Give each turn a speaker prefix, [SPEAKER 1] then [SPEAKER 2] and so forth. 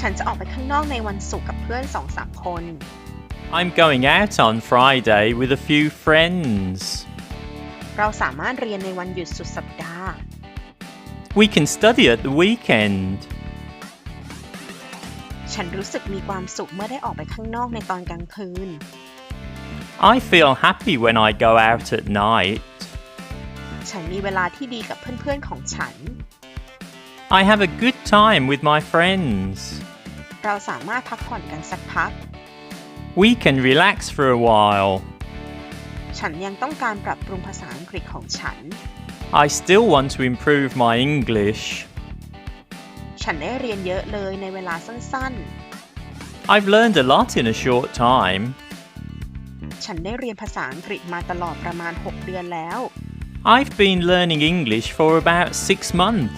[SPEAKER 1] ฉันจะออกไปข้างนอกในวันศุกร์กับเพื่อนสองสามคน
[SPEAKER 2] I'm going out on Friday with a few friends.
[SPEAKER 1] เราสามารถเรียนในวันหยุดสุดสัปดาห์
[SPEAKER 2] We can study at the weekend.
[SPEAKER 1] ฉันรู้สึกมีความสุขเมื่อได้ออกไปข้างนอกในตอนกลางคืน
[SPEAKER 2] I feel happy when I go out at night.
[SPEAKER 1] ฉันมีเวลาที่ดีกับเพื่อนๆของฉัน
[SPEAKER 2] I have a good time with my friends.
[SPEAKER 1] เราสามารถพักผ่อนกันสักพัก
[SPEAKER 2] We can relax for a while.
[SPEAKER 1] ฉันยังต้องการปรับปรุงภาษาอังกฤษของฉัน
[SPEAKER 2] I still want to improve my English.
[SPEAKER 1] ฉันได้เรียนเยอะเลยในเวลาสั้น
[SPEAKER 2] I've learned a lot in a short time.
[SPEAKER 1] ๆฉันได้เรียนภาษาอังกฤษมาตลอดประมาณ 6 เดือนแล้ว
[SPEAKER 2] I've been learning English for about six months.